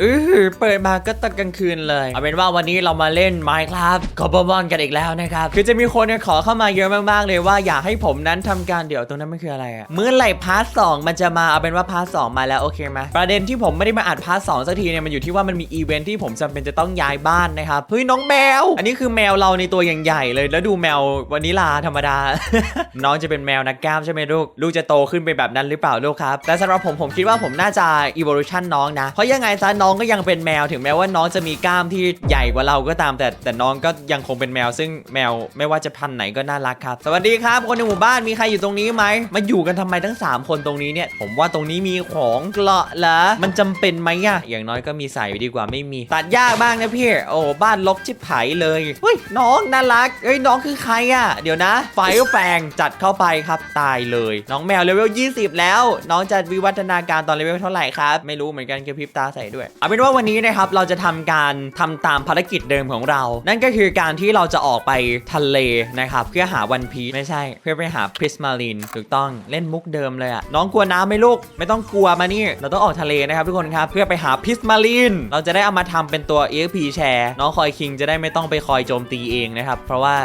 เออเปิดมาก็ตอนกลางคืนเลย เอาเป็นว่าวันนี้เรามาเล่น Minecraft คอ b บอนกันอีกแล้วนะครับ คือจะมีคนขอเข้ามาเยอะมากๆเลยว่าอยากให้ผมนั้นทำการเดี๋ยวตรงนั้นมันคืออะไรอะเมื่อไหร่พาร์ทสองมันจะมาเอาเป็นว่าพาร์ทสองมาแล้วโอเคไหมประเด็นที่ผมไม่ได้มาอัดพาร์ทสองสักทีเนี่ยมันอยู่ที่ว่ามันมีอีเวนท์ที่ผมจำเป็นจะต้องย้ายบ้านนะครับเฮ้ยน้องแมว อันนี้คือแมวเราในตัวอย่างใหญ่เลย แล้วดูแมววานิลาธรรมดา น้องจะเป็นแมวนักกล้ามใช่ไหมลูกลูกจะโตขึ้นไปแบบนั้นหรือเปล่าลูกครับแต่สำหรับผมผมคิดว่าผมน่าจะ evolution น้องนะเพราะยังไงซะน้องก็ยังเป็นแมวถึงแม้ว่าน้องจะมีกล้ามที่ใหญ่กว่าเราก็ตามแต่แต่น้องก็ยังคงเป็นแมว ซึ่งแมวไม่ว่าจะพันธุ์ไหนก็น่ารักครับ สวัสดีครับ คนในหมู่บ้านมีใครอยู่ตรงนี้ไหมมาอยู่กันทำไมทั้ง 3 คนตรงนี้เนี่ย ผมว่าตรงนี้มีของเกลาะเหรอมันจำเป็นไหมอะอย่างน้อยก็มีใส่ดีกว่าไม่มี ตัดยากบ้างนะพี่โอ้บ้านลกชิบหายเลยเฮ้ยน้องน่ารักเอ้ยน้องคือใครอะเดี๋ยวนะไฟแฟงจัดเข้าไปครับตายเลย น้องแมวเลเวล20 แล้ว น้องจะวิวัฒนาการตอนเลเวลเท่าไหร่ครับไม่รู้เหมือนกันกระพริบตาใส่ด้วยเอาเป็นว่าวันนี้นะครับเราจะทำการทำตามภารกิจเดิมของเรา นั่นก็คือการที่เราจะออกไปทะเลนะครับเพื่อหาวันพีชไม่ใช่ เพื่อไปหาพริสมาลินถูกต้องเล่นมุกเดิมเลยอะน้องกลัวน้ำไหมลูกไม่ต้องกลัวมานี่ เราต้องออกทะเลนะครับทุกคนครับเพื่อไปหาพริสมาลินเราจะได้เอามาทำเป็นตัว EXP แชร์น้องคอยคิงจะได้ไม่ต้องไปคอยโจมตีเองนะครับเพราะว่า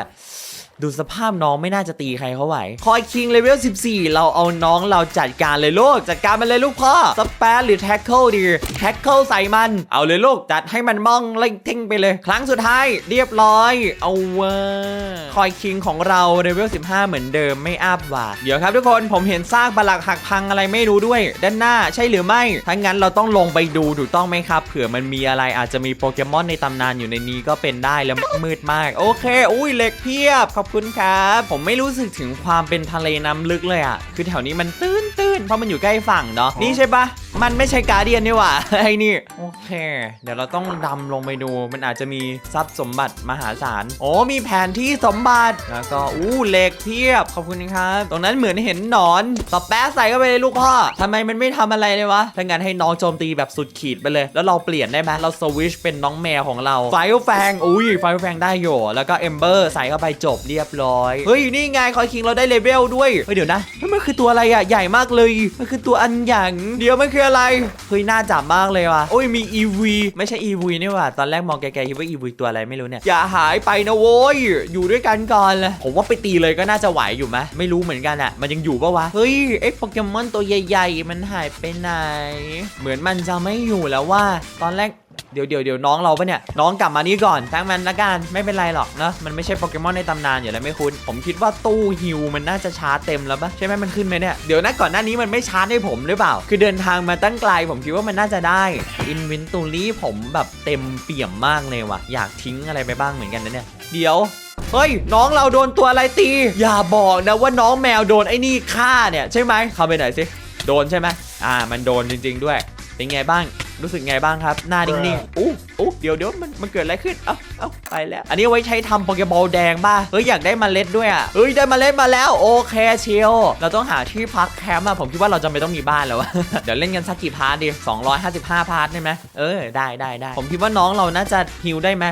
ดูสภาพน้องไม่น่าจะตีใครเขาไหว คอยคิงเลเวล 14 เราเอาน้องเราจัดการเลยลูก จัดการมันเลยลูกพ่อสเปซหรือแท็กเกิลดีแท็กเกิลใส่มัน เอาเลยลูก จัดให้มันมองเล่งเท่งไปเลย ครั้งสุดท้ายเรียบร้อย เอาวอร์คอยคิงของเราเลเวล 15 เหมือนเดิมไม่อัพว่ะเดี๋ยวครับทุกคนผมเห็นซากปลักหักพังอะไรไม่รู้ด้วย ด้านหน้าใช่หรือไม่ถ้างั้นเราต้องลงไปดูถูกต้องไหมครับเผื่อมันมีอะไรอาจจะมีโปเกมอนในตำนานอยู่ในนี้ก็เป็นได้แล้วมืดมาก โอเค อุ้ยเหล็กเพียบขอบคุณครับ ผมไม่รู้สึกถึงความเป็นทะเลน้ำลึกเลยอะคือแถวนี้มันตื้นตื้นๆเพราะมันอยู่ใกล้ฝั่งเนาะนี่ใช่ปะ มันไม่ใช่การเดียนนี่หว่าไอ้นี่โอเค เดี๋ยวเราต้องดำลงไปดู มันอาจจะมีทรัพย์สมบัติมหาศาลโอ้มีแผนที่สมบัติแล้วก็อู้เหล็กเพียบขอบคุณครับตรงนั้นเหมือนเห็นหนอนตบแป๊ะใส่เข้าไปเลยลูกพ่อทำไมมันไม่ทำอะไรเลยวะถ้างั้นให้น้องโจมตีแบบสุดขีดไปเลย แล้วเราเปลี่ยนได้ไหมเราสวิชเป็นน้องแมวของเราไฟแฟงอุ้ยไฟแฟงได้อยู่แล้วก็เอมเบอร์ใส่เข้าไปจบเรียบร้อยเฮ้ยนี่ไงคอยคิงเราได้เลเวลด้วยเฮ้ยเดี๋ยวนะมันคือตัวอะไรอะใหญ่มากเลยมันคือตัวอันหยังเดี๋ยวมันคืออะไร เฮ้ยน่าจับมากเลยว่ะโอ้ยมี EV ไม่ใช่ EV นี่ว่ะตอนแรกมองไกลๆคิดว่า EV ตัวอะไรไม่รู้เนี่ยอย่าหายไปนะโว้ยอยู่ด้วยกันก่อนเลยผมว่าไปตีเลยก็น่าจะไหวอยู่ไหมไม่รู้เหมือนกันอะมันยังอยู่ปะวะเฮ้ยไอ้โปเกมอนตัวใหญ่ ๆ มันหายไปไหน เหมือนมันจะไม่อยู่แล้วว่า ตอนแรก เดี๋ยวเดี๋ยวเดี๋ยวน้องเราปะเนี่ย น้องกลับมานี่ก่อนทั้งมันละกันไม่เป็นไรหรอกเนอะมันไม่ใช่โปเกมอนในตำนานอยู่แล้วไม่คุ้นผมคิดว่าตู้ฮิวมันน่าจะชาร์จเต็มแล้วปะใช่ไหมมันขึ้นไหมเนี่ยเดี๋ยวนะก่อนหน้านี้มันไม่ชาร์จให้ผมหรือเปล่า คือเดินทางมาตั้งไกลผมคิดว่ามันน่าจะได้อินวินตูรี่ผมแบบเต็มเปี่ยมมากเลยว่ะอยากทิ้งอะไรไปบ้างเหมือนกันนะเนี่ยเดี๋ยวเฮ้ย น้องเราโดนตัวอะไรตี อย่าบอกนะว่าน้องแมวโดนไอ้นี่ฆ่าเนี่ย ใช่ไหมเข้าไปไหนสิ โดนใช่ไหมอ่า มันโดนจริง ๆ ด้วย เป็นไงบ้าง รู้สึกไงบ้างครับ หน้านิ่งๆอู้อู้เดี๋ยวเดี๋ยวมันมันเกิดอะไรขึ้น เอ้าเอ้าไปแล้ว อันนี้เอาไว้ใช้ทำโปเกบอลแดงป่ะ เฮ้ย อยากได้มเมล็ดด้วยอะ เฮ้ย ได้มเมล็ดมาแล้ว โอเคเชียว เราต้องหาที่พักแคมป์อะ ผมคิดว่าเราจะไม่ต้องมีบ้านแล้วอะเดี๋ยวเล่นกันสักกี่พาร์ทดี255 พาร์ทได้ไหมเออ ได้ได้ได้ผมคิดว่าน้องเราน่าจะฮิวได้ไหม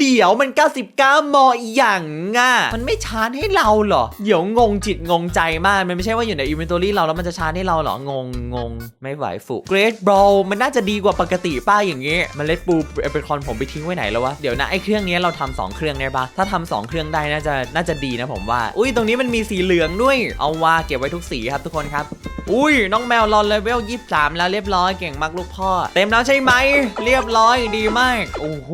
เดี๋ยวมัน 99 มออีหยังอะ มันไม่ชาร์จให้เราเหรอ เดี๋ยวงงจิตงงใจมาก มันไม่ใช่ว่าอยู่ในอินเวนทอรี่เราแล้วมันจะชาร์จให้เราเหรอ งงงงไม่ไหวฟุเกรดบอลมันน่าจะดีกว่าปกติป้าอย่างเงี้ยมันเล็ดปูเอเปคอนผมไปทิ้งไว้ไหนแล้ววะ เดี๋ยวนะไอ้เครื่องนี้เราทำสองเครื่องได้ปะถ้าทำสองเครื่องได้น่าจะน่าจะดีนะผมว่า อุ้ยตรงนี้มันมีสีเหลืองด้วย เอาว่าเก็บไว้ทุกสีครับทุกคนครับ อุ้ยน้องแมวรอนเลเวล23 แล้วเรียบร้อยเก่งมากลูกพ่อ เต็มแล้วใช่ไหมเรียบร้อยดีมาก โอ้โห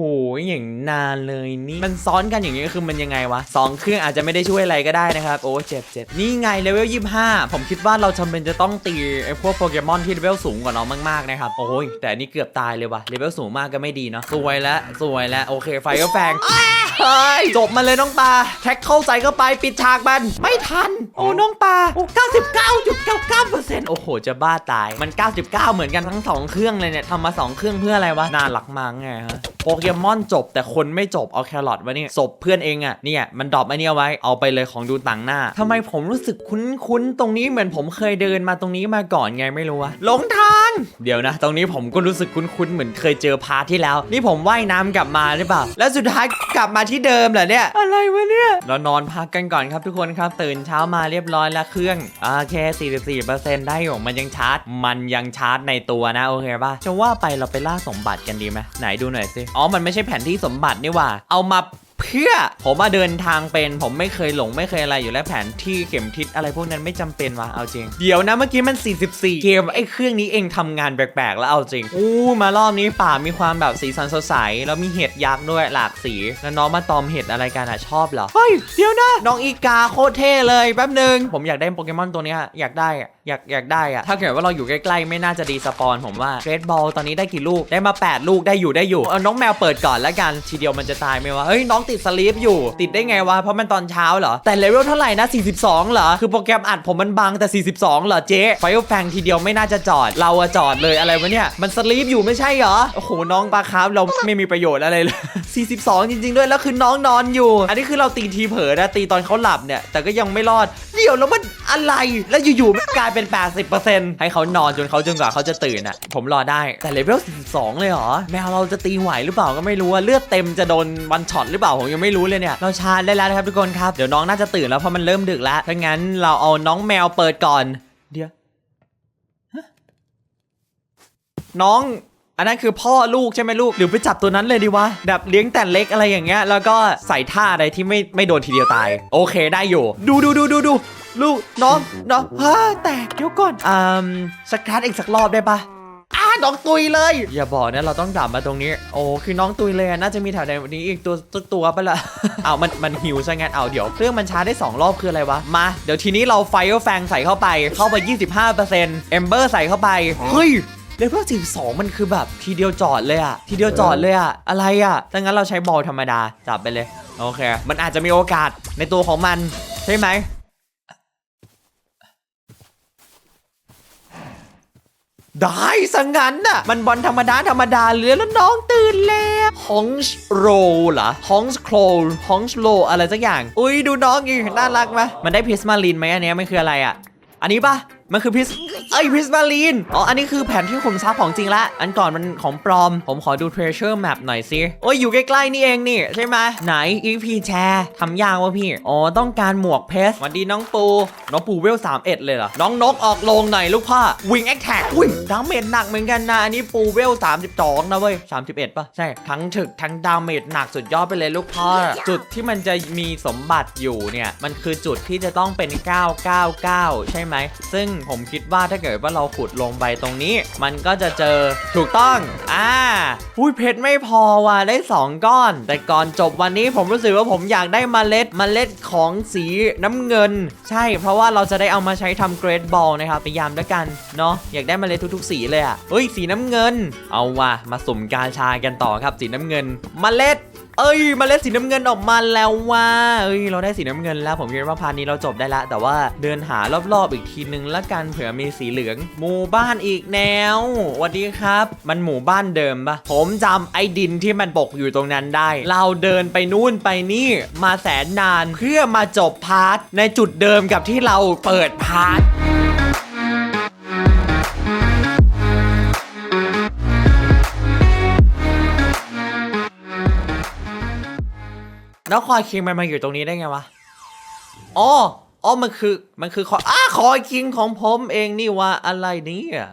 อย่างนานเลยนี่มันซ้อนกันอย่างนี้คือมันยังไงวะสองเครื่องอาจจะไม่ได้ช่วยอะไรก็ได้นะครับโอ้เจ็บเจ็บนี่ไงเลเวล25 ผมคิดว่าเราจำเป็นจะต้องตีไอ้พวกโปเกมอนที่เลเวลสูงกว่าเรามากๆนะครับโอ้ยแต่นนี้เกือบตายเลยวะเลเวลสูงมากก็ไม่ดีเนาะสวยแล้วสวยแล้วโอเคไฟก็แฟงจบมาเลยน้องปลาแท็กเข้าใส่เข้าไปปิดฉากมันไม่ทัน โอ้น้องปลาโอ้99.99%โอ้โห จะบ้าตาย มัน 99 เหมือนกันทั้ง 2 เครื่องเลยเนี่ยทำมา 2 เครื่องเพื่ออะไรวะ น่ารักมากไงฮะ โปเกมอนจบแต่คนไม่จบ เอาแครอทไว้นี่ศพเพื่อนเองอะ่ะ เนี่ย มันดรอปไอเนี้ยไว้ เอาไปเลยของดูต่างหน้า ทำไมผมรู้สึกคุ้นๆ ตรงนี้เหมือนผมเคยเดินมาตรงนี้มาก่อนไงไม่รู้วะหลงทาง เดี๋ยวนะ ตรงนี้ผมก็รู้สึกคุ้นๆเหมือนเคยเจอพาร์ทที่แล้ว นี่ผมว่ายน้ำกลับมาหรือเปล่า แล้วสุดท้ายกลับมาที่เดิมเหรอเนี่ย อะไรวะเนี่ย เรานอนพักกันก่อนครับทุกคนครับ ตื่นเช้ามาเรียบร้อยแล้วเครื่องโอเค44%ได้อยู่มันยังชาร์จ มันยังชาร์จในตัวนะโอเคป่ะจะว่าไปเราไปล่าสมบัติกันดีไหมไหนดูหน่อยสิ อ๋อ มันไม่ใช่แผนที่สมบัตินี่ว่า เอามา เพื่อผมมาเดินทางเป็นผมไม่เคยหลงไม่เคยอะไรอยู่แล้วแผนที่เข็มทิศอะไรพวกนั้นไม่จำเป็นวะเอาจริง เดี๋ยวนะเมื่อกี้มัน 44 เกมไอ้เครื่องนี้เองทำงานแปลกๆ แล้วเอาจริงอู้มารอบนี้ป่ามีความแบบสีสันสดใสแล้วมีเห็ดยักษ์ด้วยหลากสี แล้วน้องมาตอมเห็ดอะไรกันอะชอบเหรอเฮ้ยเดี๋ยวนะน้องอีกาโคตรเท่เลยแป๊บหนึงผมอยากได้โปเกมอนตัวนี้อยากได้อะอยากอยากได้อะถ้าเกิดว่าเราอยู่ใกล้ๆ ไม่น่าจะดีสปอนผมว่าเรดบอลตอนนี้ได้กี่ลูกได้มา 8 ลูกได้อยู่ได้อยู่เอาน้องแมวเปิดก่อนแล้วกันทีเดียวมันจะตายไหมวะเฮ้ยน้องติดสลีปอยู่ ติดได้ไงวะ เพราะมันตอนเช้าเหรอ แต่เลเวลเท่าไหร่นะ 42 เหรอ คือโปรแกรมอัดผมมันบังแต่ 42 เหรอเจ๊ไฟแฟงทีเดียวไม่น่าจะจอด เราอะจอดเลยอะไรวะเนี่ย มันสลีปอยู่ไม่ใช่เหรอ โอ้โห น้องปลาคาร์ฟเราไม่มีประโยชน์อะไรเลย 42 จริง ๆ ด้วย แล้วคือน้องนอนอยู่ อันนี้คือเราตีทีเผลอนะ ตีตอนเขาหลับเนี่ย แต่ก็ยังไม่รอด เดี๋ยวแล้วมันอะไรแล้วอยู่ๆมันกลายเป็น 80%ให้เขานอนจนเขาจนกว่าเขาจะตื่นอะผมรอได้แต่เลเวล42 เลยเหรอ แมวเราจะตีไหวหรือเปล่าก็ไม่รู้เลือดเต็มจะโดนวันช็อตหรือเปล่าผมยังไม่รู้เลยเนี่ยเราชาร์จได้แล้วนะครับทุกคนครับเดี๋ยวน้องน่าจะตื่นแล้วเพราะมันเริ่มดึกแล้วถ้างั้นเราเอาน้องแมวเปิดก่อน เดี๋ยวน้อง อันนั้นคือพ่อลูกใช่ไหมลูกหรือไปจับตัวนั้นเลยดีวะแบบเลี้ยงแต่เล็กอะไรอย่างเงี้ยแล้วก็ใส่ท่าอะไรที่ไม่ไม่โดนทีเดียวตาย โอเคได้อยู่ ดูดูดูดูดูลูกน้องน้องฮ่าแตกเดี๋ยวก่อนอืมสกัดอีกสักรอบได้ปะอ้าน้องตุยเลย อย่าบอกนะเราต้องกลับมาตรงนี้ โอ้คือน้องตุยเลยน่าจะมีแถวในวันนี้อีกตัวตัวตัวไปะละเอามันมันหิวซะงั้นเอาเดี๋ยวเครื่องมันชาได้ 2 รอบคืออะไรวะ มา เดี๋ยวทีนี้เราไฟแฟงใส่เข้าไปเข้าไป 25%เอมเบอร์ใส่เข้าไปเฮ้ย เลเวล42มันคือแบบทีเดียวจอดเลยอะทีเดียวจอดเลยอะอะไรอะดังนั้นเราใช้บอลธรรมดาจับไปเลยโอเค มันอาจจะมีโอกาสในตัวของมัน ใช่ไหมได้สังงั้นน่ะ มันบอลธรรมดา ธรรมดาเลยแล้วน้องตื่นแล้วฮองส์โรเหรอฮองส์โคลฮองส์โลอะไรสักอย่าง อุ้ยดูน้องอีน่ารักไหมมันได้พิสมาลินไหมอันเนี้ยมันคืออะไรอะ อันนี้ปะ มันคือพิสเอ้ยพิสมาลีนอ๋ออันนี้คือแผนที่ขุมทรัพย์ของจริงละ อันก่อนมันของปลอม ผมขอดู treasure map หน่อยสิโอ้ยอยู่ใกล้ๆนี่เองนี่ ใช่ไหมไหน EP แชร์ทำยากวะพี่ อ๋อต้องการหมวกเพชรสวัสดีน้องปู น้องปูเวล31เอ็ดเลยเหรอ น้องนกออกโรงหน่อยลูกพ่อ Wing Attack อุ้ยดาเมจหนักเหมือนกันนะอันนี้ปูเวล32นะเว้ย31ป่ะใช่ทั้งถึกทั้งดาเมจหนักสุดยอดไปเลยลูกพ่อจุดที่มันจะมีสมบัติอยู่เนี่ยมันคือจุดที่จะต้องเป็น 999 ใช่ไหมซึ่งผมคิดว่าถ้าเกิดว่าเราขุดลงไปตรงนี้ มันก็จะเจอถูกต้อง อ่าอุ้ยเพชรไม่พอว่ะได้ 2 ก้อน แต่ก่อนจบวันนี้ผมรู้สึกว่าผมอยากได้มเมล็ดมเมล็ดของสีน้ำเงิน ใช่ เพราะว่าเราจะได้เอามาใช้ทำเกรดบอลนะครับพยายามด้วยกันเนาะอยากได้มเมล็ดทุกๆ สีเลยอะ่ะเฮ้ยสีน้ำเงิน เอาว่ะมาสุ่มกาชากันต่อครับสีน้ำเงินมเมล็ด เอ้ยมาเล่นสีน้ำเงินออกมาแล้วว่าเอ้ยเราได้สีน้ำเงินแล้วผมคิดว่าพาร์ทนี้เราจบได้ละ แต่ว่าเดินหารอบๆอีกทีนึงละกันเผื่อมีสีเหลืองหมู่บ้านอีกแนวสวัสดีครับ มันหมู่บ้านเดิมปะผมจำไอ้ดินที่มันปกอยู่ตรงนั้นได้ เราเดินไปนู่นไปนี่มาแสนนานเพื่อมาจบพาร์ทในจุดเดิมกับที่เราเปิดพาร์ท แล้วคอยคิงมันมาอยู่ตรงนี้ได้ไงวะ อ๋อ อ๋อ มันคือ มันคือคอยอ้าคอยคิงของผมเองนี่ว่าอะไรเนี่ย